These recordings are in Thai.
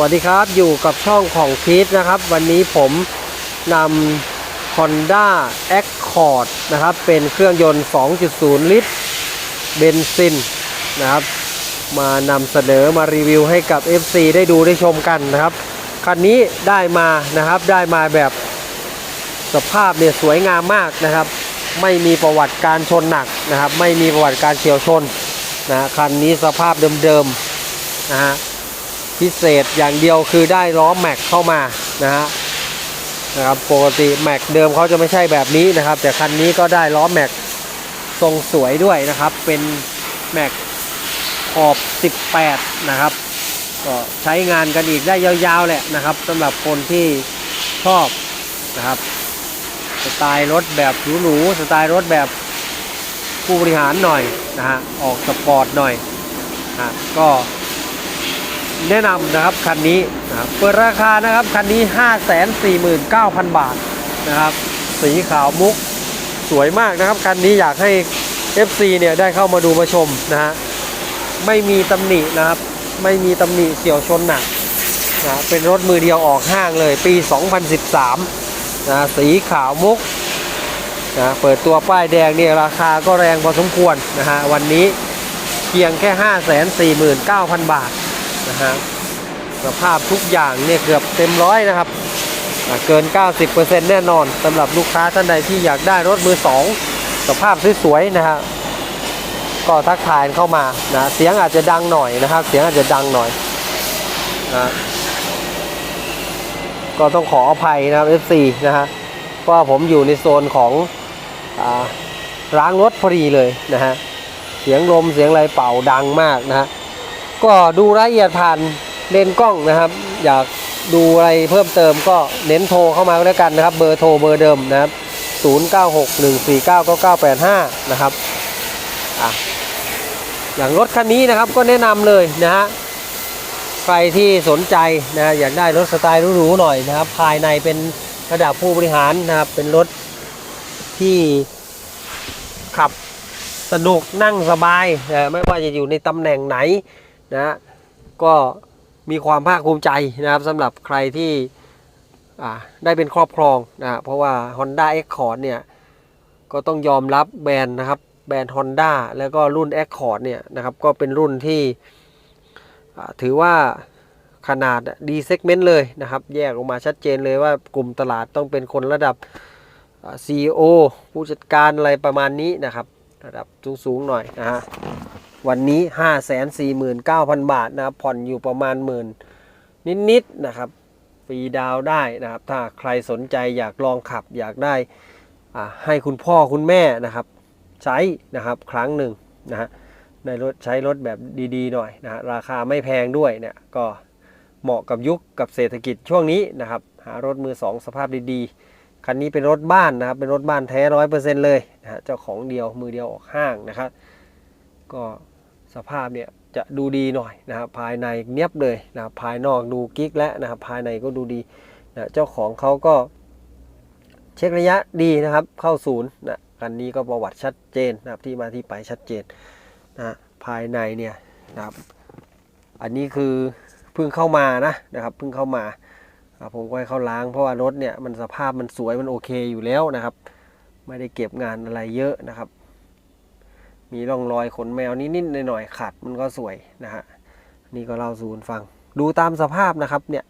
วัสดีครับอยู่กับช่องของพีทนะครับ วันนี้ผมนำ Honda Accord นะครับ เป็นเครื่องยนต์ 2.0 ลิตรเบนซินนะครับ มานำเสนอมารีวิวให้กับ FC ได้ดูได้ชมกันนะครับ คันนี้ได้มานะครับได้มาแบบสภาพเนี่ยสวยงามมากนะครับ ไม่มีประวัติการชนหนักนะครับ ไม่มีประวัติการเฉียวชนนะคันนี้สภาพเดิมๆนะฮะ พิเศษอย่างเดียวคือได้ล้อแม็กเข้ามานะฮะนะครับปกติแม็กเดิมเขาจะไม่ใช่แบบนี้นะครับ แต่คันนี้ก็ได้ล้อแม็กทรงสวยด้วยนะครับ เป็นแม็กขอบ 18 นะครับ ก็ใช้งานกันอีกได้ยาวๆแหละนะครับสำหรับคนที่ชอบนะครับสไตล์รถแบบหรูๆสไตล์รถแบบผู้บริหารหน่อยนะฮะออกสปอร์ตหน่อยนะก็ แนะนำนะครับคันนี้นะครับเปิดราคานะครับคันนี้ 549,000 บาทนะครับ สีขาวมุกสวยมากนะครับคันนี้อยากให้ FC เนี่ยได้เข้ามาดูมาชมนะฮะไม่มีตำหนินะครับ ไม่มีตำหนิเฉียวชนหนักนะเป็นรถมือเดียวออกห้างเลยปี 2013นะสีขาวมุกนะเปิดตัวป้ายแดงเนี่ยราคาก็แรงพอสมควรนะฮะวันนี้เพียงแค่ 549,000 บาท นะฮะสภาพทุกอย่างเนี่ยเกือบเต็มร้อยนะครับเกิน 90%แน่นอนสำหรับลูกค้าท่านใดที่อยากได้รถมือสองสภาพสวยๆนะฮะก็ทักทายเข้ามานะเสียงอาจจะดังหน่อยนะครับ เสียงอาจจะดังหน่อยนะก็ต้องขออภัยนะครับ FC นะฮะเพราะผมอยู่ในโซนของร้างรถพอดีเลยนะฮะเสียงลมเสียงอะไรเป่าดังมากนะฮะ ก็ดูรายละเอียดผ่านเลนกล้องนะครับ อยากดูอะไรเพิ่มเติมก็เน้นโทรเข้ามาแล้วกันนะครับ เบอร์โทรเบอร์เดิมนะครับ 0961499985 นะครับอะอย่างรถคันนี้นะครับก็แนะนำเลยนะฮะใครที่สนใจนะอยากได้รถสไตล์หรูๆหน่อยนะครับ ภายในเป็นระดับผู้บริหารนะครับ เป็นรถที่ขับสนุกนั่งสบายนะไม่ว่าจะอยู่ในตำแหน่งไหน นะก็มีความภาคภูมิใจนะครับสำหรับใครที่ได้เป็นครอบครองนะเพราะว่า Honda Accord เนี่ยก็ต้องยอมรับแบรนด์นะครับแบรนด์ Honda แล้วก็รุ่น Accord เนี่ยนะครับก็เป็นรุ่นที่ถือว่าขนาดดีเซกเมนต์เลยนะครับ แยกออกมาชัดเจนเลยว่ากลุ่มตลาดต้องเป็นคนระดับ CEO ผู้จัดการอะไรประมาณนี้นะครับ ระดับสูง ๆ หน่อยนะฮะ วันนี้ 549,000 บาทนะครับผ่อนอยู่ประมาณหมื่นนิดๆนะครับฟรีดาวได้นะครับ ถ้าใครสนใจอยากลองขับอยากได้อ่าให้คุณพ่อคุณแม่นะครับ ใช้นะครับครั้งหนึ่งนะฮะในรถใช้รถแบบดีๆหน่อยนะฮะราคาไม่แพงด้วยเนี่ยก็เหมาะกับยุคกับเศรษฐกิจช่วงนี้นะครับ หารถมือสองสภาพดีๆ คันนี้เป็นรถบ้านนะครับ เป็นรถบ้านแท้ร้อยเปอร์เซ็นต์เลยนะฮะเจ้าของเดียวมือเดียวออกห้างนะครับ ก็ สภาพเนี่ยจะดูดีหน่อยนะครับภายในเนียบเลยนะครับภายนอกดูกิ๊กและนะครับภายในก็ดูดีนะเจ้าของเขาก็เช็คระยะดีนะครับเข้าศูนย์นะคันนี้ก็ประวัติชัดเจนนะครับที่มาที่ไปชัดเจนนะภายในเนี่ยนะครับอันนี้คือเพิ่งเข้ามานะนะครับเพิ่งเข้ามาอ่าผมก็ให้เขาล้างเพราะว่ารถเนี่ยมันสภาพมันสวยมันโอเคอยู่แล้วนะครับ ไม่ได้เก็บงานอะไรเยอะนะครับ มีร่องรอยขนแมวนิดๆหน่อยๆขัดมันก็สวยนะฮะนี่ก็เล่าสูนฟัง ดูตามสภาพนะครับเนี่ย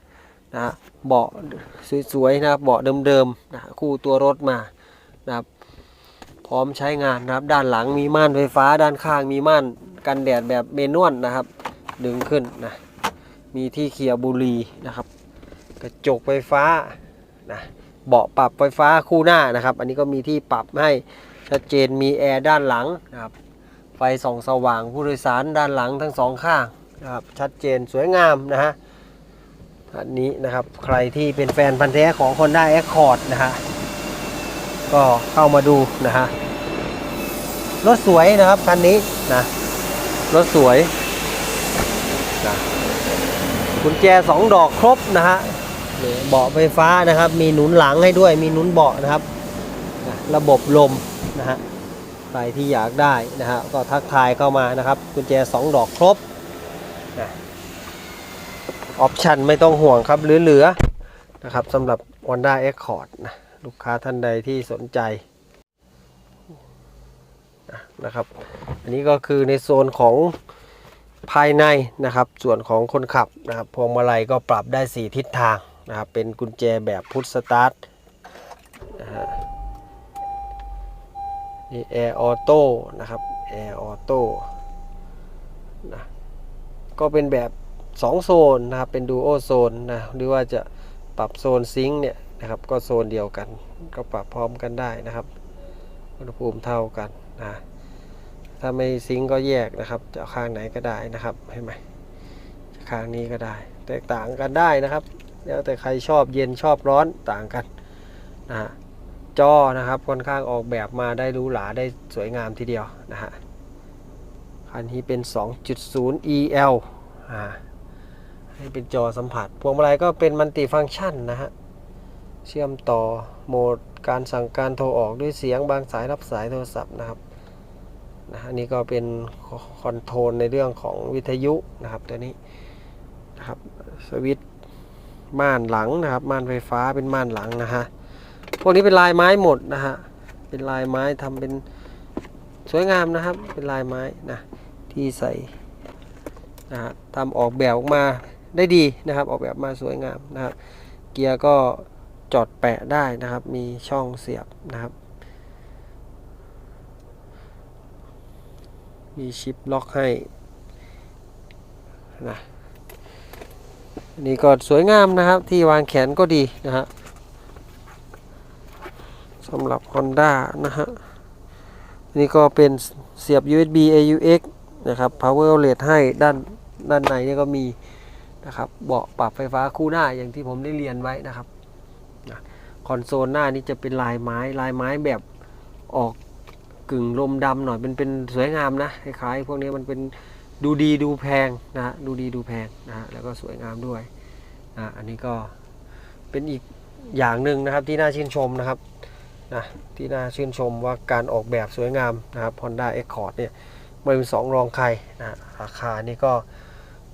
นะฮะเบาะสวยๆนะครับเบาะเดิมๆนะคู่ตัวรถมานะครับพร้อมใช้งานนะครับ ด้านหลังมีม่านไฟฟ้า ด้านข้างมีม่านกันแดดแบบเมนวลนะครับ ดึงขึ้นนะมีที่เคลียบุรีนะครับ กระจกไฟฟ้านะเบาะปรับไฟฟ้าคู่หน้านะครับ อันนี้ก็มีที่ปรับให้ชัดเจนมีแอร์ด้านหลังนะครับ ไฟส่องสว่างผู้โดยสารด้านหลังทั้งสองข้างนะครับชัดเจนสวยงามนะฮะอันนี้นะครับใครที่เป็นแฟนพันธ์แท้ของ Honda Accord นะฮะก็เข้ามาดูนะฮะรถสวยนะครับคันนี้นะรถสวยนะกุญแจสองดอกครบนะฮะเบาะไฟฟ้านะครับ มีหนุนหลังให้ด้วยมีหนุนเบาะนะครับนะระบบลมนะฮะ ใครที่อยากได้นะฮะก็ทักทายเข้ามานะครับกุญแจสองดอกครบนะออปชันไม่ต้องห่วงครับเหลือๆนะครับสำหรับ Honda Accord นะลูกค้าท่านใดที่สนใจนะนะครับ อันนี้ก็คือในโซนของภายในนะครับ ส่วนของคนขับนะครับพวงมาลัยก็ปรับได้ 4 ทิศทางนะครับ เป็นกุญแจแบบพุทสตาร์ท นี่แอร์ออโต้นะครับแอร์ออโต้นะก็เป็นแบบ 2 โซนนะครับเป็นดูโอโซนนะหรือว่าจะปรับโซนซิงค์เนี่ยนะครับก็โซนเดียวกัน ก็ปรับพร้อมกันได้นะครับ อุณหภูมิเท่ากันนะถ้าไม่ซิงก์ก็แยกนะครับจะข้างไหนก็ได้นะครับเห็นไหมข้างนี้ก็ได้ แตกต่างกันได้นะครับ แล้วแต่ใครชอบเย็นชอบร้อนต่างกันนะฮะ จอนะครับค่อนข้างออกแบบมาได้หรูหราได้สวยงามทีเดียวนะฮะคันนี้เป็น 2.0 EL อ่าให้เป็นจอสัมผัส พวงมาลัยก็เป็นมัลติฟังก์ชันนะฮะ เชื่อมต่อโหมดการสั่งการโทรออกด้วยเสียงบางสายรับสายโทรศัพท์นะครับนะอันนี้ก็เป็นคอนโทรลในเรื่องของวิทยุนะครับตัวนี้นะครับสวิตช์ม่านหลังนะครับม่านไฟฟ้าเป็นม่านหลังนะฮะ พวกนี้เป็นลายไม้หมดนะฮะเป็นลายไม้ทำเป็นสวยงามนะครับ เป็นลายไม้นะที่ใส่นะฮะทำออกแบบออกมาได้ดีนะครับ ออกแบบมาสวยงามนะครับ เกียร์ก็จอดแปะได้นะครับ มีช่องเสียบนะครับ มีชิปล็อกให้นะอันนี้ก็สวยงามนะครับ ที่วางแขนก็ดีนะฮะ สำหรับ Honda นะฮะนี่ก็เป็นเสียบ USB AUX นะครับ Power Outlet ให้ด้านด้านในนี่ก็มีนะครับเบาะปรับไฟฟ้าคู่หน้าอย่างที่ผมได้เรียนไว้นะครับนะคอนโซลหน้านี้จะเป็นลายไม้ลายไม้แบบออกกึ่งลมดำหน่อยเป็นเป็นสวยงามนะคล้ายๆพวกนี้มันเป็นดูดีดูแพงนะดูดีดูแพงนะฮะแล้วก็สวยงามด้วยนะอันนี้ก็เป็นอีกอย่างหนึ่งนะครับที่น่าชื่นชมนะครับ นะที่น่าชื่นชมว่าการออกแบบสวยงามนะครับ Honda Accord เนี่ยไม่เป็นสองรองใครนะราคานี่ก็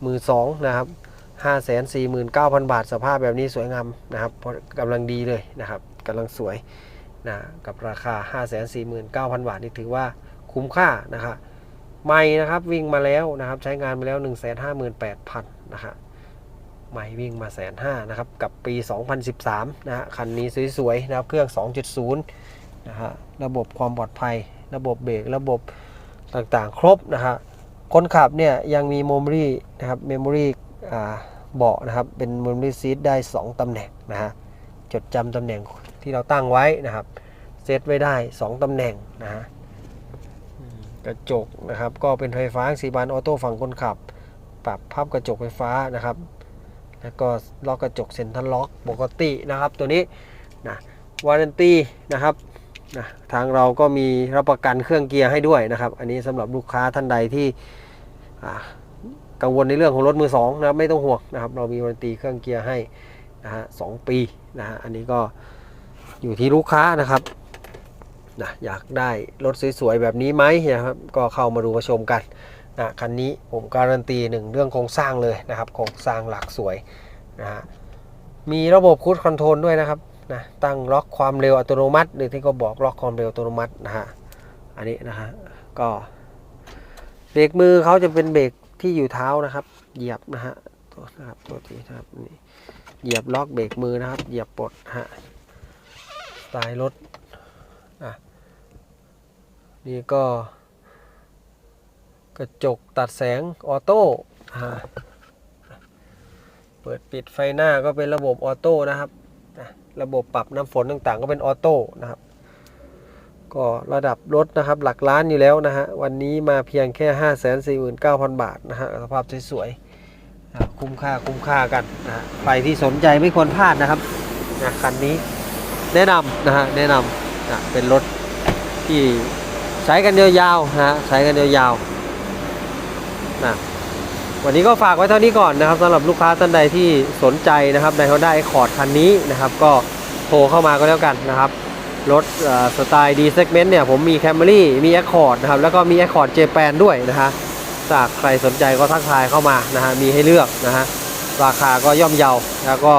มือสองนะครับ549,000 บาท สภาพแบบนี้สวยงามนะครับกำลังดีเลยนะครับกำลังสวยนะกับราคา 549,000 บาท นี่ถือว่าคุ้มค่านะครับไม่นะครับวิ่งมาแล้วนะครับใช้งานมาแล้ว 158,000นะครับ ไม่วิ่งมาแสนห้านะครับ กับปี 2013 นะฮะคันนี้สวยๆนะครับเครื่อง 2.0 นะฮะระบบความปลอดภัย ระบบเบรกระบบต่างๆ ครบนะฮะคนขับเนี่ยยังมี memory นะครับ memory อ่เบาะนะครับ เป็น memory seat ได้ 2 ตำแหน่งนะฮะจดจำตำแหน่งที่เราตั้งไว้นะครับเซตไว้ได้ 2 ตำแหน่งนะฮะกระจกนะครับ ก็เป็นไฟฟ้าสีบานออโต้ฝั่งคนขับ ปรับพับกระจกไฟฟ้านะครับ แล้วก็ล็อกกระจกเซ็นทรัลล็อกปกตินะครับ ตัวนี้นะวารันตีนะครับนะทางเราก็มีรับประกันเครื่องเกียร์ให้ด้วยนะครับ อันนี้สำหรับลูกค้าท่านใดที่กังวลในเรื่องของรถมือสองนะครับไม่ต้องห่วงนะครับ เรามีวารันตีเครื่องเกียร์ให้นะฮะสองปีนะฮะอันนี้ก็อยู่ที่ลูกค้านะครับนะอยากได้รถสวยๆแบบนี้ไหมนะครับก็เข้ามาดูมาชมกัน นะคันนี้ผมการันตีหนึ่งเรื่องโครงสร้างเลยนะครับโครงสร้างหลักสวยนะฮะมีระบบคูดคอนโทรลด้วยนะครับนะตั้งล็อกความเร็วอัตโนมัติ หรือที่ก็บอกล็อกความเร็วอัตโนมัตินะฮะอันนี้นะฮะก็เบรกมือเขาจะเป็นเบรกที่อยู่เท้านะครับ เหยียบนะฮะตัวนะครับตัวทีนะครับนี่เหยียบล็อกเบรกมือนะครับ เหยียบปลดฮะสไตล์รถอะนี่ก็ กระจกตัดแสงออโต้เปิดปิดไฟหน้าก็เป็นระบบออโต้นะครับ ระบบปรับน้ำฝนต่างๆ ก็เป็นออโต้นะครับ ก็ระดับรถนะครับหลักล้านอยู่แล้วนะฮะ วันนี้มาเพียงแค่ 5 4 9 0 0 0 บาทนะฮะ สภาพสวยๆ คุ้มค่าคุ้มค่ากันนะฮะใครที่สนใจไม่ควรพลาดนะครับนะคันนี้แนะนำนะฮะ แนะนำนะเป็นรถที่ใช้กันยาวๆนะฮะใช้กันยาวๆ นะวันนี้ก็ฝากไว้เท่านี้ก่อนนะครับสำหรับลูกค้าท่านใดที่สนใจนะครับใน Honda Accord คันนี้นะครับ ก็โทรเข้ามาก็แล้วกันนะครับ รถสไตล์ D segment เนี่ย ผมมี Camry มี Accord นะครับ แล้วก็มี Accord Japan ด้วยนะฮะจากใครสนใจก็ทักทายเข้ามานะฮะมีให้เลือกนะฮะราคาก็ย่อมเยาแล้วก็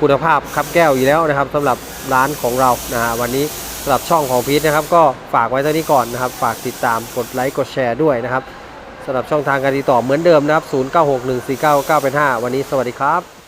คุณภาพครับแก้วอยู่แล้วนะครับสำหรับร้านของเรานะฮะวันนี้สำหรับช่องของพีทนะครับ ก็ฝากไว้เท่านี้ก่อนนะครับ ฝากติดตามกดไลค์กดแชร์ด้วยนะครับ สำหรับช่องทางการติดต่อเหมือนเดิมนะครับ 0961499985 วันนี้สวัสดีครับ